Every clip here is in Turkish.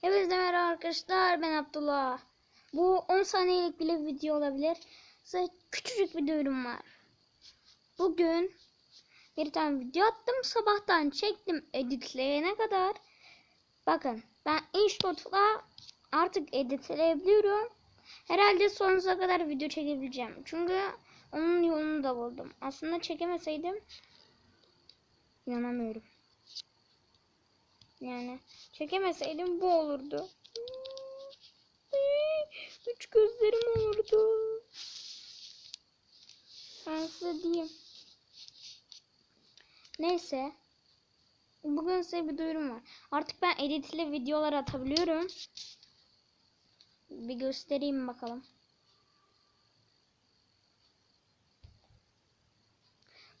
Hepinize merhaba arkadaşlar ben Abdullah. Bu 10 saniyelik bile bir video olabilir. Size küçücük bir duyurum var. Bugün bir tane video attım. Sabahtan çektim editleyene kadar. Bakın ben InShot'la artık editleyebiliyorum. Herhalde sonsuza kadar video çekebileceğim. Çünkü onun yolunu da buldum. Aslında çekemeseydim inanamıyorum. Yani çekemeseydim bu olurdu. Üç gözlerim olurdu. Ben size diyeyim. Neyse. Bugün size bir duyurum var. Artık ben editli videolar atabiliyorum. Bir göstereyim bakalım.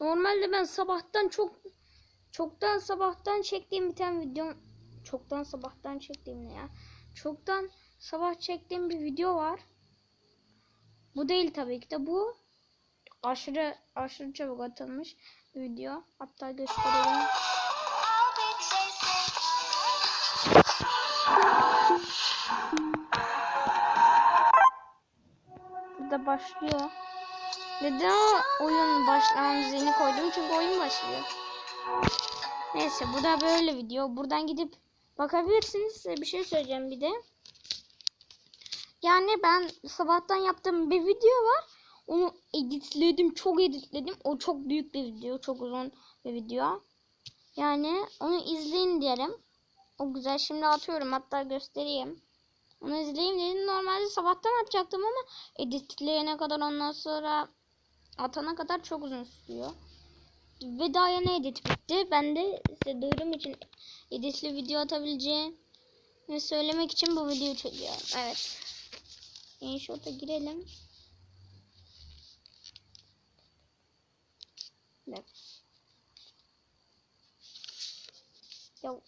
Normalde ben sabahtan çok çoktan sabahtan çektiğim bir tane video çoktan sabahtan çektiğim ne ya? Çoktan sabah çektiğim bir video var. Bu değil tabii ki de bu aşırı aşırı çabuk atılmış bir video. Hatta göstereyim. Burada başlıyor. Neden oyun müziğini koydum? Çünkü oyun başlıyor. Neyse bu da böyle video. Buradan gidip bakabilirsiniz. Bir şey söyleyeceğim bir de. Yani ben sabahtan yaptığım bir video var. Onu editledim. Çok editledim. O çok büyük bir video. Çok uzun bir video. Yani onu izleyin diyelim. O güzel. Şimdi atıyorum. Hatta göstereyim. Onu izleyeyim dedim. Normalde sabahtan atacaktım ama editleyene kadar ondan sonra atana kadar çok uzun sürüyor. Ve daha yeni edit bitti. Ben de size duyurum için editli video atabileceğim ve söylemek için bu videoyu çekiyorum. Evet. InShot'a girelim. Evet. Ya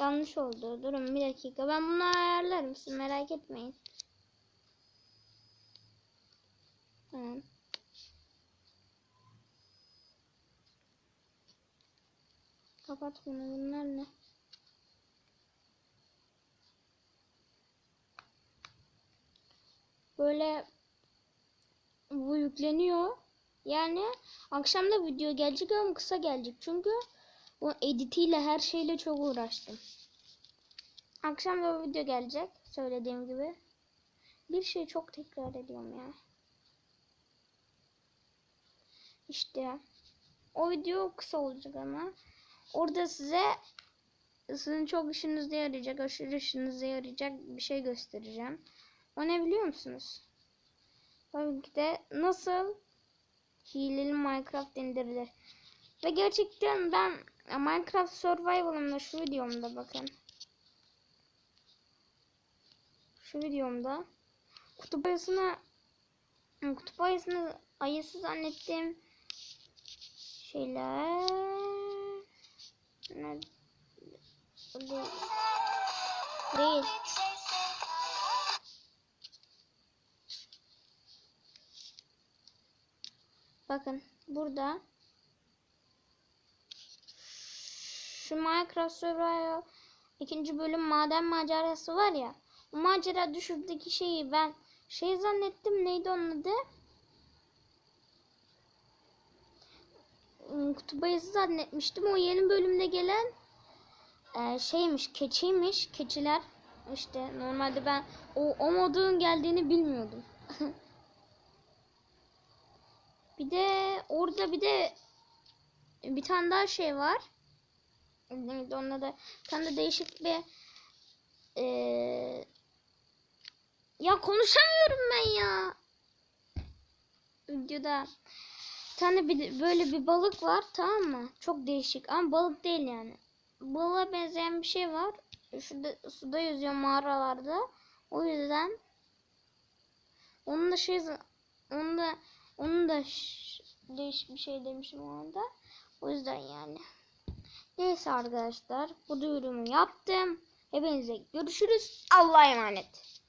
yanlış oldu. Durun bir dakika. Ben bunu ayarlarım. Siz merak etmeyin. Tamam. Kapat bunu. Bunlar ne? Böyle bu yükleniyor. Yani akşam da video gelecek ama kısa gelecek. Çünkü bu editiyle her şeyle çok uğraştım. Akşam da video gelecek. Söylediğim gibi. Bir şey çok tekrar ediyorum ya. İşte o video kısa olacak ama orada size sizin çok işinizde yarayacak, aşırı işinizde yarayacak bir şey göstereceğim. O ne biliyor musunuz? Tabii ki de nasıl hileli Minecraft indirilir. Ve gerçekten ben Minecraft Survival'ımda şu videomda bakın. Şu videomda kutup ayısını kutup ayısını ayısı zannettiğim şeyler ne değil. Değil. Bakın burada şu Minecraft Survival ikinci bölüm maden macerası var ya. O macera düşürdeki şeyi ben şey zannettim. Neydi onun adı? Hmm, Kutup ayısı zannetmiştim. O yeni bölümde gelen e, şeymiş, keçiymiş. Keçiler. İşte normalde ben o, o modun geldiğini bilmiyordum. bir de orada bir de bir tane daha şey var. Neydi onunla da bir tane de değişik bir ee, ya konuşamıyorum ben ya. Videoda bir tane bir, böyle bir balık var tamam mı? Çok değişik ama balık değil yani. Balığa benzeyen bir şey var. Şurada suda yüzüyor mağaralarda. O yüzden onun da şey onun da onun da değişik bir şey demişim o anda. O yüzden yani. Neyse arkadaşlar bu duyurumu yaptım. Hepinize görüşürüz. Allah'a emanet.